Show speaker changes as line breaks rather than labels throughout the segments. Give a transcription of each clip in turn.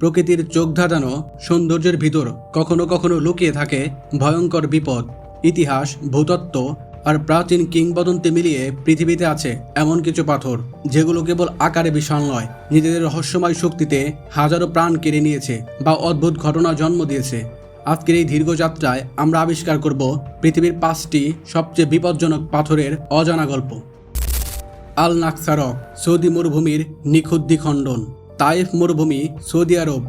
প্রকৃতির চোখ ধাঁধানো সৌন্দর্যের ভিতর কখনো কখনো লুকিয়ে থাকে ভয়ঙ্কর বিপদ, ইতিহাস, ভূতত্ত্ব আর প্রাচীন কিংবদন্তি মিলিয়ে পৃথিবীতে আছে এমন কিছু পাথর, যেগুলো কেবল আকারে বিশাল নয়, নিজেদের রহস্যময় শক্তিতে হাজারো প্রাণ কেড়ে নিয়েছে বা অদ্ভুত ঘটনা জন্ম দিয়েছে। আজকের এই দীর্ঘ যাত্রায় আমরা আবিষ্কার করব পৃথিবীর পাঁচটি সবচেয়ে বিপজ্জনক পাথরের অজানা গল্প। আল নাকসারক সৌদি মরুভূমির নিখুঁত দ্বিখণ্ডন। তাইফ মরুভূমি, সৌদি আরব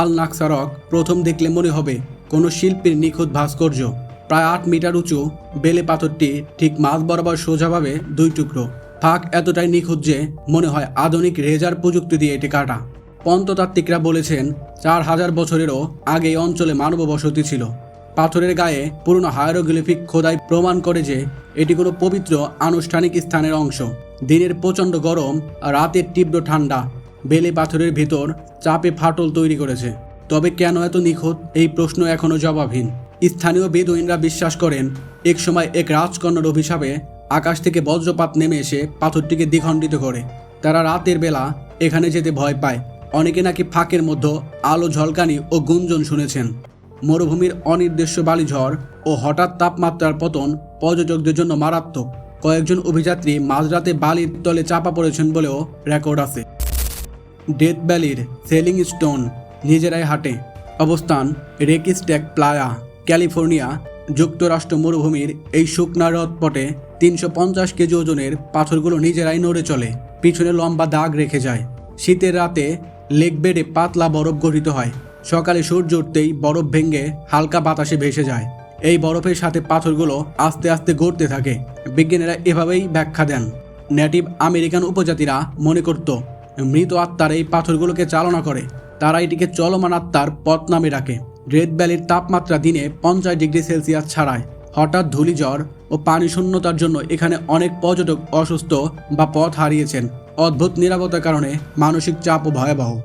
আল নাকসারক প্রথম দেখলে মনে হবে কোনো শিল্পীর নিখুঁত ভাস্কর্য। প্রায় আট মিটার উঁচু বেলে পাথরটি ঠিক মাছ বরাবর সোজাভাবে দুই টুকরো। ফাঁক এতটাই নিখুঁত যে মনে হয় আধুনিক রেজার প্রযুক্তি দিয়ে এটি কাটা। পন্ততাত্ত্বিকরা বলেছেন, চার হাজার বছরেরও আগে এই অঞ্চলে মানব বসতি ছিল। পাথরের গায়ে পুরনো হায়ারোগ্লিফিক খোদাই প্রমাণ করে যে এটি কোনো পবিত্র আনুষ্ঠানিক স্থানের অংশ। দিনের প্রচণ্ড গরম, রাতের তীব্র ঠান্ডা বেলে পাথরের ভেতর চাপে ফাটল তৈরি করেছে। তবে কেন এত নিখুঁত? এই প্রশ্ন এখনও জবাবহীন। স্থানীয় বেদুইনরা বিশ্বাস করেন এক সময় এক রাজকন্যার অভিশাপে আকাশ থেকে বজ্রপাত নেমে এসে পাথরটিকে দ্বিখণ্ডিত করে। তারা রাতের বেলা এখানে যেতে ভয় পায়। অনেকে নাকি ফাঁকের মধ্যে আলো ঝলকানি ও গুঞ্জন শুনেছেন। মরুভূমির অনির্দিষ্ট বালিঝড় ও হঠাৎ তাপমাত্রার পতন পর্যটকদের জন্য মারাত্মক। কয়েকজন অভিযাত্রী মাঝরাতে বালির তলে চাপা পড়েছেন বলেও রেকর্ড আছে। ডেথ ভ্যালির সেলিং স্টোন নিজেরাই হাটে। অবস্থান রেকিস্ট্যাক প্লায়া ক্যালিফোর্নিয়া যুক্তরাষ্ট্র মরুভূমির এই শুকনা হ্রদপটে তিনশো পঞ্চাশ কেজি ওজনের পাথরগুলো নিজেরাই নড়ে চলে, পিছনে লম্বা দাগ রেখে যায়। শীতের রাতে লেক বেডে পাতলা বরফ গঠিত হয়। সকালে সূর্য উঠতেই বরফ ভেঙে হালকা বাতাসে ভেসে যায়। এই বরফের সাথে পাথরগুলো আস্তে আস্তে গড়তে থাকে। বিজ্ঞানীরা এভাবেই ব্যাখ্যা দেন। নেটিভ আমেরিকান উপজাতিরা মনে করত মৃত আত্মার এই পাথরগুলোকে চালনা করে। তারা এটিকে চলমান আত্মার পথ নামে ডাকে। রেড ভ্যালির তাপমাত্রা দিনে পঞ্চাশ ডিগ্রি সেলসিয়াস ছাড়ায়। হঠাৎ ধূলিঝড় ও পানি শূন্যতার জন্য এখানে অনেক পর্যটক অসুস্থ বা পথ হারিয়েছেন। অদ্ভুত নিরাপত্তার কারণে মানসিক চাপ ও ভয়াবহ।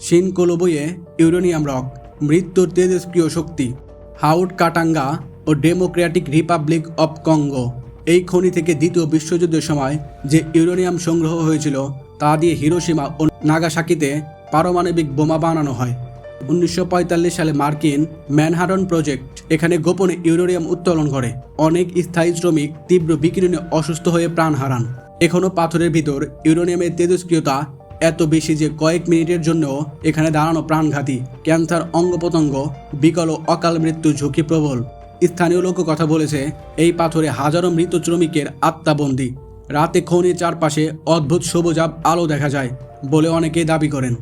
শিনকোলোবইয়ে ইউরেনিয়াম রক, মৃত্যুর তেজস্ক্রিয় শক্তি হাউট কাটাঙ্গা ও ডেমোক্রেটিক রিপাবলিক অব কঙ্গো। এই খনি থেকে দ্বিতীয় বিশ্বযুদ্ধের সময় যে ইউরেনিয়াম সংগ্রহ হয়েছিল তা দিয়ে হিরোসীমা ও নাগাসাকিতে পারমাণবিক বোমা বানানো হয়। উনিশশো পঁয়তাল্লিশ সালে মার্কিন ম্যানহাটন প্রজেক্ট এখানে গোপনে ইউরেনিয়াম উত্তোলন করে। অনেক স্থায়ী শ্রমিক তীব্র বিকিরণে অসুস্থ হয়ে প্রাণ হারান। এখনও পাথরের ভিতর ইউরেনিয়ামের তেজস্ক্রিয়তা এত বেশি যে কয়েক মিনিটের জন্য এখানে দাঁড়ানো প্রাণঘাতী ক্যান্সার অঙ্গ প্রত্যঙ্গ বিকল ও অকাল মৃত্যু ঝুঁকি প্রবল। স্থানীয় লোক কথা বলেছে, এই পাথরে হাজারো মৃত শ্রমিকের আত্মাবন্দী। রাতে খনির চারপাশে অদ্ভুত সবুজাব আলো দেখা যায় বলে অনেকেই দাবি করেন।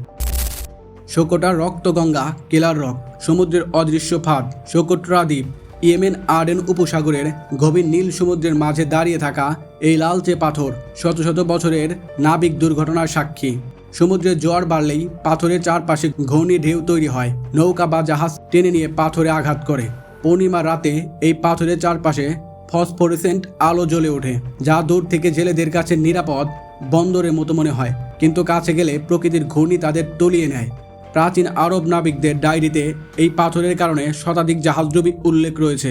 শোকোটার রক্তগঙ্গা কেলার রক, সমুদ্রের অদৃশ্য ফাঁদ, শোকোট্রা দ্বীপ, ইয়েমেন আর্ডেন উপসাগরের গভীর নীল সমুদ্রের মাঝে দাঁড়িয়ে থাকা এই লালচে পাথর শত শত বছরের নাবিক দুর্ঘটনার সাক্ষী। সমুদ্রের জোয়ার বাড়লেই পাথরের চারপাশে ঘূর্ণি ঢেউ তৈরি হয়, নৌকা বা জাহাজ টেনে নিয়ে পাথরে আঘাত করে। পূর্ণিমা রাতে এই পাথরের চারপাশে ফসফোরেসেন্ট আলো জ্বলে ওঠে, যা দূর থেকে জেলেদের কাছে নিরাপদ বন্দরের মতো মনে হয়, কিন্তু কাছে গেলে প্রকৃতির ঘূর্ণি তাদের তলিয়ে নেয়। প্রাচীন আরব নাবিকদের ডায়েরিতে এই পাথরের কারণে শতাধিক জাহাজডুবি উল্লেখ রয়েছে।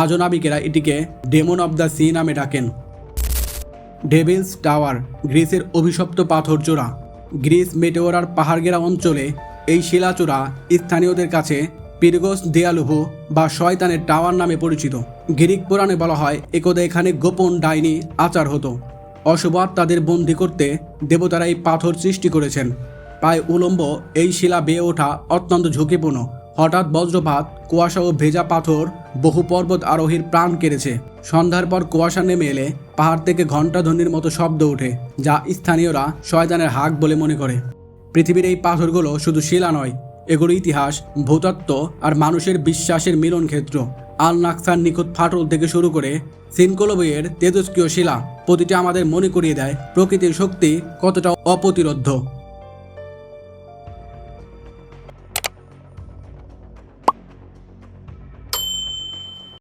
আজও নাবিকেরা এটিকে ডেমন অব দ্য সি নামে ডাকেন। ডেভিলস টাওয়ার, গ্রিসের অভিশপ্ত পাথর চূড়া। গ্রিস মেটেওরার পাহাড়গেরা অঞ্চলে এই শিলাচূড়া স্থানীয়দের কাছে পিরগোস দেয়ালুভু বা শয়তানের টাওয়ার নামে পরিচিত। গ্রিক পুরাণে বলা হয়, একদা এখানে গোপন ডাইনি আচার হতো। অশুভ তাদের বন্দি করতে দেবতারা এই পাথর সৃষ্টি করেছেন। প্রায় উলম্ব এই শিলা বেয়ে ওঠা অত্যন্ত ঝুঁকিপূর্ণ। হঠাৎ বজ্রপাত, কুয়াশা ও ভেজা পাথর বহু পর্বত আরোহীর প্রাণ কেড়েছে। সন্ধ্যার পর কুয়াশা নেমে এলে পাহাড় থেকে ঘণ্টাধ্বনির মতো শব্দ ওঠে, যা স্থানীয়রা শয়তানের হাক বলে মনে করে। পৃথিবীর এই পাথরগুলো শুধু শিলা নয় এগুলো ইতিহাস, ভূতত্ত্ব আর মানুষের বিশ্বাসের মিলন ক্ষেত্র আল নাকসার নিখুঁত ফাটল থেকে শুরু করে সিনকোলবইয়ের তেজস্ক্রিয় শিলা, প্রতিটি আমাদের মনে করিয়ে দেয় প্রকৃতির শক্তি কতটা অপ্রতিরোধ্য।